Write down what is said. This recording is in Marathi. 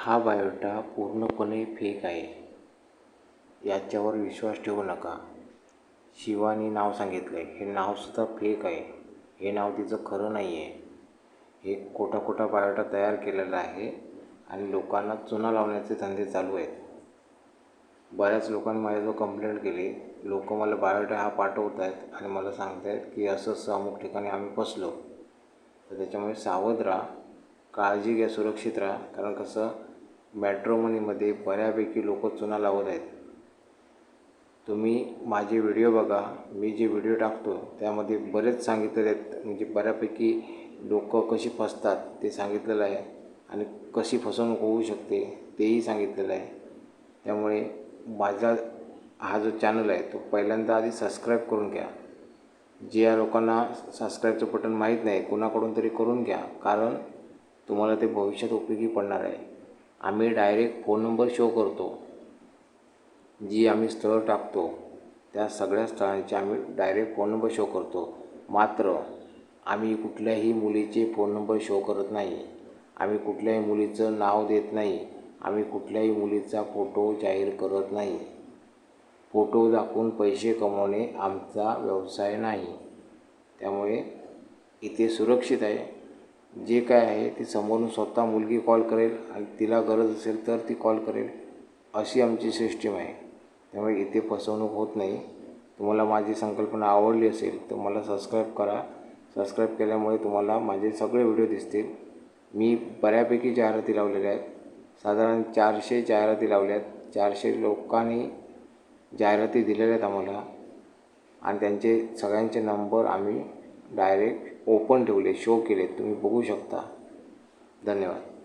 हा बायोटा पूर्णपणे फेक आहे. याच्यावर विश्वास ठेवू नका. शिवानी नाव सांगितलं आहे हे नावसुद्धा फेक आहे. हे नाव तिचं खरं नाही आहे हे खोटा खोटा बायोटा तयार केलेला आहे आणि लोकांना चुना लावण्याचे धंदे चालू आहेत. बऱ्याच लोकांनी माझ्याजवळ कंप्लेंट केली. लोक मला बायोटा हा पाठवत आहेत आणि मला सांगत आहेत की असं असं अमुक ठिकाणी आम्ही फसलो. तर त्याच्यामुळे सावध राहा. काळजी घ्या सुरक्षित राहा. कारण कसं मॅट्रोमनीमध्ये बऱ्यापैकी लोक चुना लावत आहेत. तुम्ही माझे व्हिडिओ बघा मी जे व्हिडिओ टाकतो त्यामध्ये बरेच सांगितलेले आहेत. म्हणजे बऱ्यापैकी लोक कशी फसतात ते सांगितलेलं आहे आणि कशी फसवणूक होऊ शकते तेही सांगितलेलं आहे. त्यामुळे माझा हा जो चॅनल आहे तो पहिल्यांदा आधी सबस्क्राईब करून घ्या. जे या लोकांना सबस्क्राईबचं बटन माहीत नाही कुणाकडून तरी करून घ्या कारण तुम्हाला ते भविष्यात उपयोगी पडणार आहे. आम्ही डायरेक्ट फोन नंबर शो करतो. जी आम्ही स्थळं टाकतो त्या सगळ्या स्थळांचे आम्ही डायरेक्ट फोन नंबर शो करतो. मात्र आम्ही कुठल्याही मुलीचे फोन नंबर शो करत नाही. आम्ही कुठल्याही मुलीचं नाव देत नाही. आम्ही कुठल्याही मुलीचा फोटो जाहीर करत नाही. फोटो दाखवून पैसे कमवणे आमचा व्यवसाय नाही. त्यामुळे इथे सुरक्षित आहे. जे काय आहे ते समोरून स्वतः मुलगी कॉल करेल आणि तिला गरज असेल तर ती कॉल करेल. अशी आमची सिस्टीम आहे. त्यामुळे इथे फसवणूक होत नाही. तुम्हाला माझी संकल्पना आवडली असेल तर मला सबस्क्राईब करा. सबस्क्राईब केल्यामुळे तुम्हाला माझे सगळे व्हिडिओ दिसतील. मी बऱ्यापैकी जाहिराती लावलेल्या आहेत. साधारण चारशे जाहिराती लावल्या आहेत चारशे लोकांनी जाहिराती दिलेल्या आहेत आम्हाला. आणि त्यांचे सगळ्यांचे नंबर आम्ही डायरेक्ट ओपन ठेवले शो केले तुम्ही बघू शकता. धन्यवाद.